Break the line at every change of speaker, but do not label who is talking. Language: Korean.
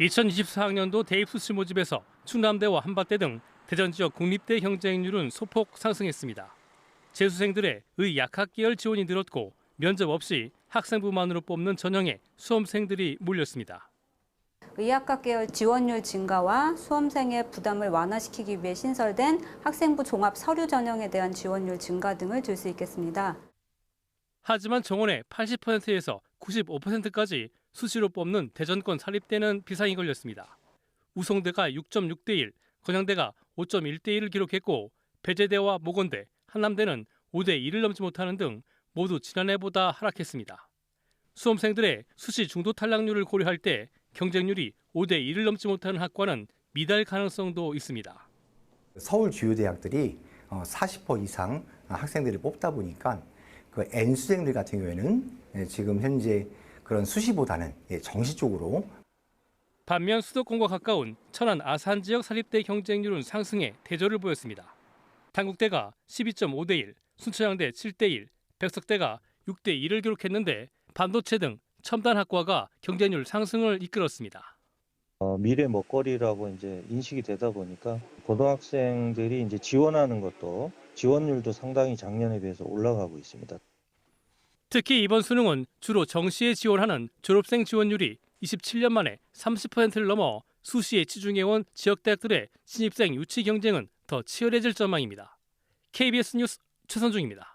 2024학년도 대입 수시 모집에서 충남대와 한밭대 등 대전 지역 국립대 경쟁률은 소폭 상승했습니다. 재수생들의 의 약학 계열 지원이 늘었고 면접 없이 학생부만으로 뽑는 전형에 수험생들이 몰렸습니다.
의학과 계열 지원율 증가와 수험생의 부담을 완화시키기 위해 신설된 학생부 종합 서류 전형에 대한 지원율 증가 등을 들 수 있겠습니다.
하지만 정원의 80%에서 95%까지 수시로 뽑는 대전권 사립대는 비상이 걸렸습니다. 우송대가 6.6대 1, 건양대가 5.1대 1을 기록했고 배재대와 모건대, 한남대는 5대 1을 넘지 못하는 등 모두 지난해보다 하락했습니다. 수험생들의 수시 중도 탈락률을 고려할 때 경쟁률이 5대 1을 넘지 못하는 학과는 미달 가능성도 있습니다.
서울 주요 대학들이 40% 이상 학생들을 뽑다 보니까 그 N수생들 같은 경우에는 예, 지금 현재 그런 수시보다는 예, 정시 쪽으로
반면 수도권과 가까운 천안 아산 지역 사립대 경쟁률은 상승해 대조를 보였습니다. 단국대가 12.5대 1, 순천향대 7대 1, 백석대가 6대 1을 기록했는데 반도체 등 첨단 학과가 경쟁률 상승을 이끌었습니다.
어, 미래 먹거리라고 이제 인식이 되다 보니까 고등학생들이 이제 지원하는 것도 지원율도 상당히 작년에 비해서 올라가고 있습니다.
특히 이번 수능은 주로 정시에 지원하는 졸업생 지원율이 27년 만에 30%를 넘어 수시에 치중해온 지역대학들의 신입생 유치 경쟁은 더 치열해질 전망입니다. KBS 뉴스 최선중입니다.